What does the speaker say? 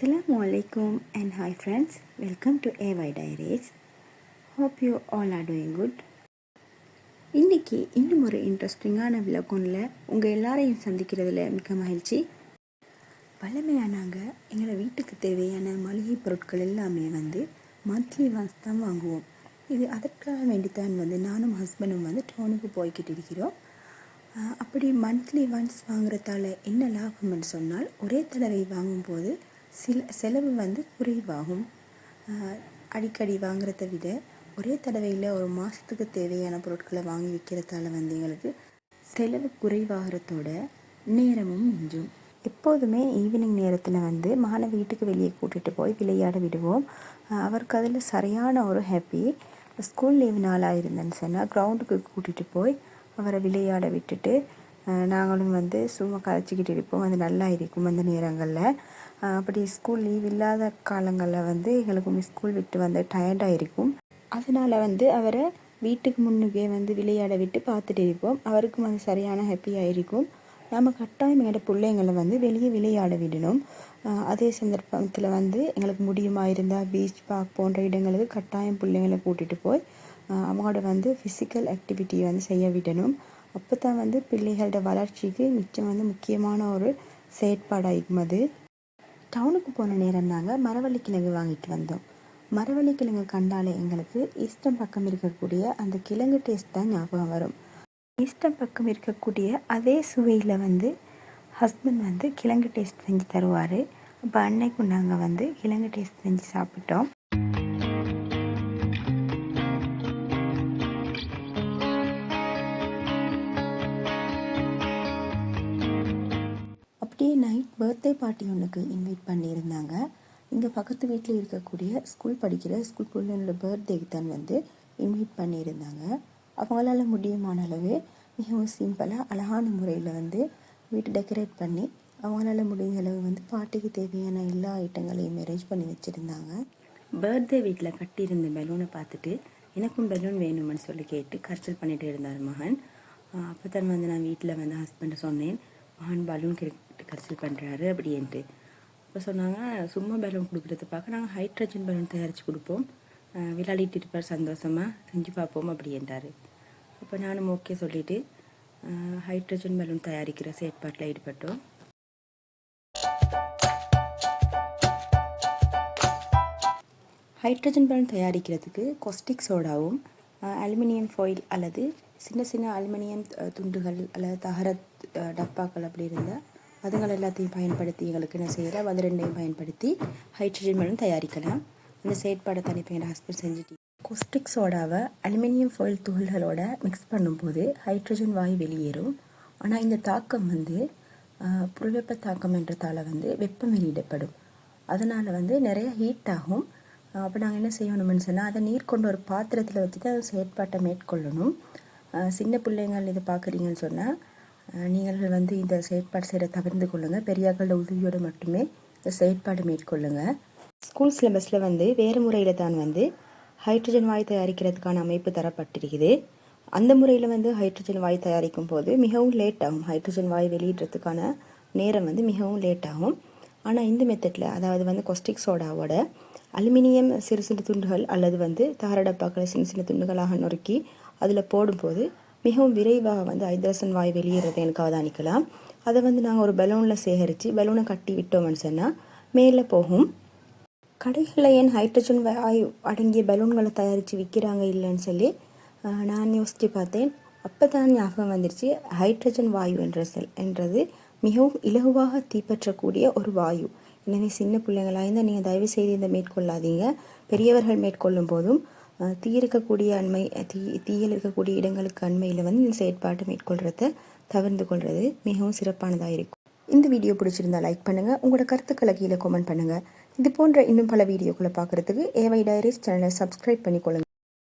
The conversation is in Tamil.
அஸ்லாம் வலைக்கும் and hi friends welcome to Avai diaries hope you all are doing good இன்னைக்கு இன்னும் ஒரு இன்ட்ரெஸ்டிங்கான விளக்கம்ல உங்கள் எல்லாரையும் சந்திக்கிறதுல மிக்க மகிழ்ச்சி. பழமையானாங்க நாங்கள் எங்களை வீட்டுக்கு தேவையான மளிகை பொருட்கள் எல்லாமே வந்து மந்த்லி ஒன்ஸ் தான் வாங்குவோம். இது அதற்காக வேண்டித்தான் வந்து நானும் ஹஸ்பண்டும் வந்து டவுனுக்கு போய்கிட்டு இருக்கிறோம். அப்படி மந்த்லி ஒன்ஸ் வாங்குறதால என்ன லாபம்னு சொன்னால் ஒரே தடவை வாங்கும்போது சில செலவு வந்து குறைவாகும். அடிக்கடி வாங்குறத விட ஒரே தடவையில் ஒரு மாதத்துக்கு தேவையான பொருட்களை வாங்கி விற்கிறதால வந்து எங்களுக்கு செலவு குறைவாகிறதோட நேரமும் மிஞ்சும். எப்போதுமே ஈவினிங் நேரத்தில் வந்து மகனை வீட்டுக்கு வெளியே கூட்டிகிட்டு போய் விளையாட விடுவோம். அவருக்கு அதில் சரியான ஒரு ஹாப்பி ஸ்கூல் லீவ் நாளாக இருந்தேன்னு சொன்னால் கிரவுண்டுக்கு கூட்டிகிட்டு போய் அவரை விளையாட விட்டுட்டு நாங்களும் வந்து சும்மா கதைச்சிக்கிட்டு இருப்போம். அது நல்லா இருக்கும் அந்த நேரங்களில். அப்படி ஸ்கூல் லீவ் இல்லாத காலங்களில் வந்து எங்களுக்கு ஸ்கூல் விட்டு வந்து டயர்டாக இருக்கும் அதனால் வந்து அவரை வீட்டுக்கு முன்னுக்கே வந்து விளையாட விட்டு பார்த்துட்டு இருப்போம். அவருக்கும் அது சரியான ஹாப்பியாக இருக்கும் நம்ம கட்டாயம் எங்களோட பிள்ளைங்களை வந்து வெளியே விளையாட விடணும். அதே சந்தர்ப்பத்தில் வந்து எங்களுக்கு முடியுமா இருந்தால் பீச் பார்க் போன்ற இடங்களுக்கு கட்டாயம் பிள்ளைங்களை கூட்டிகிட்டு போய் அவங்களோட வந்து ஃபிசிக்கல் ஆக்டிவிட்டியை வந்து செய்ய விடணும். அப்போ தான் வந்து பிள்ளைகளோட வளர்ச்சிக்கு மிச்சம் வந்து முக்கியமான ஒரு செயற்பாடாகும் அது. டவுனுக்கு போன நேரம் நாங்கள் மரவள்ளி கிழங்கு வாங்கிட்டு வந்தோம். மரவள்ளி கிழங்கு கண்டாலே எங்களுக்கு இஷ்டம் பக்கம் இருக்கக்கூடிய அந்த கிழங்கு டேஸ்ட் தான் ஞாபகம் வரும். இஷ்டம் பக்கம் இருக்கக்கூடிய அதே சுவையில் வந்து ஹஸ்பண்ட் வந்து கிழங்கு டேஸ்ட் செஞ்சு தருவார். அப்போ அன்னைக்கும் நாங்கள் வந்து கிழங்கு டேஸ்ட் செஞ்சு சாப்பிட்டோம். டே நைட் பர்த்டே பார்ட்டி ஒன்றுக்கு இன்வைட் பண்ணியிருந்தாங்க. இங்கே பக்கத்து வீட்டில் இருக்கக்கூடிய ஸ்கூல் படிக்கிற ஸ்கூல் பிள்ளைங்களோட பர்த்டேக்கு தான் வந்து இன்வைட் பண்ணியிருந்தாங்க. அவங்களால முடியுமான அளவு மிகவும் சிம்பிளாக அழகான முறையில் வந்து வீட்டை டெக்கரேட் பண்ணி அவங்களால முடிஞ்ச அளவு வந்து பாட்டிக்கு தேவையான எல்லா ஐட்டங்களையும் அரேஞ்ச் பண்ணி வச்சுருந்தாங்க. பர்த்டே வீட்டில் கட்டியிருந்த பலூனை பார்த்துட்டு எனக்கும் பலூன் வேணும்னு சொல்லி கேட்டு கரைச்சல் பண்ணிகிட்டு இருந்தார் மகன். அப்போ தான் வந்து நான் வீட்டில் வந்து ஹஸ்பண்டை சொன்னேன் மகன் பலூன் கரைச்சல் பண்ணுறாரு அப்படின்ட்டு. அப்போ சொன்னாங்க சும்மா பலூன் கொடுக்குறது பார்க்க நாங்கள் ஹைட்ரஜன் பலூன் தயாரித்து கொடுப்போம். விளையாடிட்டு இருப்பார் சந்தோஷமாக செஞ்சு பார்ப்போம் அப்படின்றாரு. அப்போ நானும் ஓகே சொல்லிவிட்டு ஹைட்ரஜன் பலூன் தயாரிக்கிற செயற்பாட்டில் ஈடுபட்டோம். ஹைட்ரஜன் பலூன் தயாரிக்கிறதுக்கு கொஸ்டிக் சோடாவும் அலுமினியம் ஃபாயில் அல்லது சின்ன சின்ன அலுமினியம் துண்டுகள் அல்லது தகர டப்பாக்கள் அப்படி இருந்தால் அதுங்கள் எல்லாத்தையும் பயன்படுத்தி எங்களுக்கு என்ன செய்யலாம்? அது ரெண்டையும் பயன்படுத்தி ஹைட்ரஜன் மலம் தயாரிக்கலாம். அந்த செயற்பாடை தனிப்பயன் ஹாஸ்பிட்டல் செஞ்சுட்டு கொஸ்டிக் சோடாவை அலுமினியம் ஃபாயில் துகள்களோட மிக்ஸ் பண்ணும்போது ஹைட்ரஜன் வாயு வெளியேறும். ஆனால் இந்த தாக்கம் வந்து புறவெப்ப தாக்கம் என்றதால் வந்து வெப்பம் வெளியிடப்படும். அதனால் வந்து நிறைய ஹீட் ஆகும். அப்போ நாங்கள் என்ன செய்யணும்னு சொன்னால் அதை நீர் கொண்ட ஒரு பாத்திரத்தில் வச்சு தான் செயற்பாட்டை மேற்கொள்ளணும். சின்ன பிள்ளைங்கள் இதை பார்க்குறீங்கன்னு சொன்னால் நீங்கள் வந்து இந்த செயற்பாடு செய்கிற தவிர்த்து கொள்ளுங்கள் பெரியார்களோட உதவியோடு மட்டுமே இந்த செயற்பாடு மேற்கொள்ளுங்கள் ஸ்கூல் சிலபஸில் வந்து வேறு முறையில் தான் வந்து ஹைட்ரஜன் வாயு தயாரிக்கிறதுக்கான அமைப்பு தரப்பட்டிருக்குது. அந்த முறையில் வந்து ஹைட்ரஜன் வாயு தயாரிக்கும் போது மிகவும் லேட் ஆகும். ஹைட்ரஜன் வாயு வெளியிடுறதுக்கான நேரம் வந்து மிகவும் லேட் ஆகும். ஆனால் இந்த மெத்தடில் அதாவது வந்து கொஸ்டிக் சோடாவோட அலுமினியம் சிறு சிறு துண்டுகள் அல்லது வந்து தாரடப்பாக்களை சின்ன சின்ன துண்டுகளாக நொறுக்கி அதில் போடும்போது மிகவும் விரைவாக வந்து ஐதரசன் வாயு வெளியேறதை எனக்கு அவதானிக்கலாம். அதை வந்து நாங்கள் ஒரு பலூனில் சேகரித்து பலூனை கட்டி விட்டோம்னு சொன்னால் மேலே போகும். கடைகளில் ஏன் ஹைட்ரஜன் வாயு அடங்கிய பலூன்களை தயாரித்து விற்கிறாங்க இல்லைன்னு சொல்லி நான் யோசித்து பார்த்தேன். அப்போ தான் ஞாபகம் வந்துருச்சு ஹைட்ரஜன் வாயு என்ற செல் என்றது மிகவும் இலகுவாக தீப்பற்றக்கூடிய ஒரு வாயு. எனவே சின்ன பிள்ளைங்களாக இருந்தால் நீங்கள் தயவு செய்து இதை மேற்கொள்ளாதீங்க. பெரியவர்கள் மேற்கொள்ளும் போதும். தீ இருக்கக்கூடிய அண்மை தீ தீயில் இருக்கக்கூடிய இடங்களுக்கு அண்மையில் வந்து இந்த செயற்பாட்டை மேற்கொள்கிறத தவிர்த்து கொள்வது மிகவும் சிறப்பானதாக இருக்கும். இந்த வீடியோ பிடிச்சிருந்தா லைக் பண்ணுங்கள் உங்களோட கருத்துக்களை கீழே கமெண்ட் பண்ணுங்கள் இது போன்ற இன்னும் பல வீடியோக்களை பார்க்குறதுக்கு ஏவை டைரிஸ் சேனலை சப்ஸ்கிரைப் பண்ணிக்கொள்ளுங்கள்